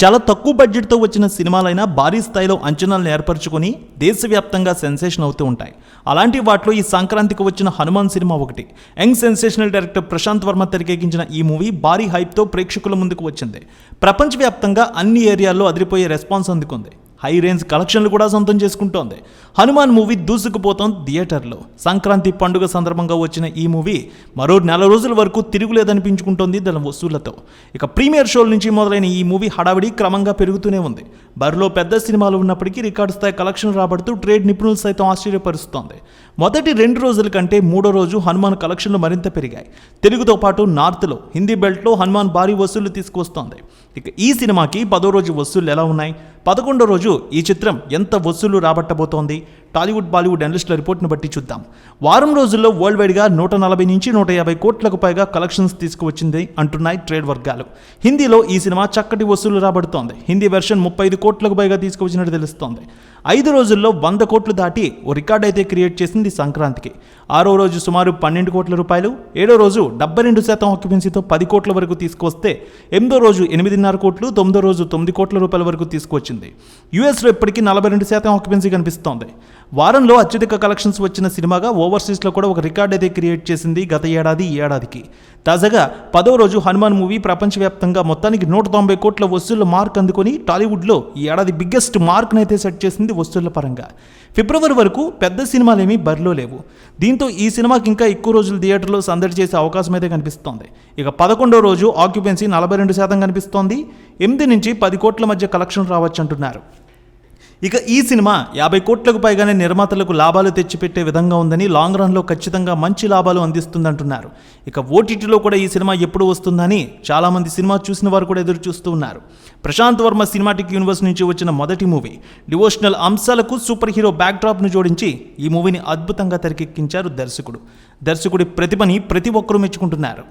చాలా తక్కువ బడ్జెట్తో వచ్చిన సినిమాలైనా భారీ స్థాయిలో అంచనాలను ఏర్పరచుకొని దేశవ్యాప్తంగా సెన్సేషన్ అవుతూ ఉంటాయి. అలాంటి వాటిలో ఈ సంక్రాంతికి వచ్చిన హనుమాన్ సినిమా ఒకటి. Young sensational director Prashanth Varma తెరకెక్కించిన ఈ మూవీ భారీ హైప్తో ప్రేక్షకుల ముందుకు వచ్చింది. ప్రపంచవ్యాప్తంగా అన్ని ఏరియాల్లో అదిరిపోయే రెస్పాన్స్ అందుకుంది. హై రేంజ్ కలెక్షన్లు కూడా సొంతం చేసుకుంటోంది. హనుమాన్ మూవీ దూసుకుపోతోంది థియేటర్లో. సంక్రాంతి పండుగ సందర్భంగా వచ్చిన ఈ మూవీ మరో నెల రోజుల వరకు తిరుగులేదనిపించుకుంటోంది దాని వసూళ్ళతో. ఇక ప్రీమియర్ షోల నుంచి మొదలైన ఈ మూవీ హడావిడి క్రమంగా పెరుగుతూనే ఉంది. బరిలో పెద్ద సినిమాలు ఉన్నప్పటికీ రికార్డు స్థాయి కలెక్షన్ రాబడుతూ ట్రేడ్ నిపుణులు సైతం ఆశ్చర్యపరుస్తోంది. మొదటి రెండు రోజుల కంటే మూడో రోజు హనుమాన్ కలెక్షన్లు మరింత పెరిగాయి. తెలుగుతో పాటు నార్త్లో హిందీ బెల్ట్లో హనుమాన్ భారీ వసూళ్ళు తీసుకొస్తోంది ఇక ఈ సినిమాకి పదో రోజు వసూళ్ళు ఎలా ఉన్నాయి? పదకొండో రోజు ఈ చిత్రం ఎంత వసూళ్ళు రాబట్టబోతోంది? టాలీవుడ్ బాలీవుడ్ అనలిస్టుల రిపోర్ట్ను బట్టి చూద్దాం. వారం రోజుల్లో వరల్డ్ వైడ్గా నూట నలభై నుంచి నూట యాభై కోట్లకు పైగా కలెక్షన్స్ తీసుకువచ్చింది అంటున్నాయి ట్రేడ్ వర్గాలు. హిందీలో ఈ సినిమా చక్కటి వసూలు రాబడుతోంది. హిందీ వెర్షన్ ముప్పై ఐదు కోట్లకు పైగా తీసుకువచ్చినట్టు తెలుస్తోంది. ఐదు రోజుల్లో వంద కోట్లు దాటి ఓ రికార్డ్ అయితే క్రియేట్ చేసింది సంక్రాంతికి. ఆరో రోజు సుమారు పన్నెండు కోట్ల రూపాయలు ఏడో రోజు డెబ్బై రెండు శాతం ఆక్యుపెన్సీతో పది కోట్ల వరకు తీసుకొస్తే ఎనిమిదో రోజు ఎనిమిదిన్నర కోట్లు తొమ్మిదో రోజు తొమ్మిది కోట్ల రూపాయల వరకు తీసుకొచ్చింది యూఎస్లో ఇప్పటికీ నలభై రెండు శాతం ఆక్యుపెన్సీ కనిపిస్తోంది. వారంలో అత్యధిక కలెక్షన్స్ వచ్చిన సినిమాగా ఓవర్సీస్లో కూడా ఒక రికార్డ్ అయితే క్రియేట్ చేసింది గత ఏడాది ఈ ఏడాదికి. తాజాగా పదో రోజు హనుమాన్ మూవీ ప్రపంచవ్యాప్తంగా మొత్తానికి నూట తొంభై కోట్ల వసూళ్ళ మార్క్ అందుకొని టాలీవుడ్లో ఈ ఏడాది బిగ్గెస్ట్ మార్క్ను అయితే సెట్ చేసింది వసూళ్ళ పరంగా. ఫిబ్రవరి వరకు పెద్ద సినిమాలేమీ బరిలో లేవు. దీంతో ఈ సినిమాకి ఇంకా ఎక్కువ రోజులు థియేటర్లో సందడి చేసే అవకాశం అయితే కనిపిస్తోంది. ఇక పదకొండో రోజు ఆక్యుపెన్సీ నలభై రెండు శాతం కనిపిస్తోంది. ఎనిమిది నుంచి పది కోట్ల మధ్య కలెక్షన్ రావచ్చు అంటున్నారు. ఇక ఈ సినిమా యాభై కోట్లకు పైగానే నిర్మాతలకు లాభాలు తెచ్చిపెట్టే విధంగా ఉందని లాంగ్ రన్లో ఖచ్చితంగా మంచి లాభాలు అందిస్తుందంటున్నారు. ఇక ఓటీటీలో కూడా ఈ సినిమా ఎప్పుడు వస్తుందని చాలామంది సినిమా చూసిన వారు కూడా ఎదురు చూస్తూ ఉన్నారు. ప్రశాంత్ వర్మ సినిమాటిక్ యూనివర్స్ నుంచి వచ్చిన మొదటి మూవీ డివోషనల్ అంశాలకు సూపర్ హీరో బ్యాక్డ్రాప్ను జోడించి ఈ మూవీని అద్భుతంగా తెరకెక్కించారు దర్శకుడు. దర్శకుడి ప్రతిభని ప్రతి ఒక్కరూ మెచ్చుకుంటున్నారు.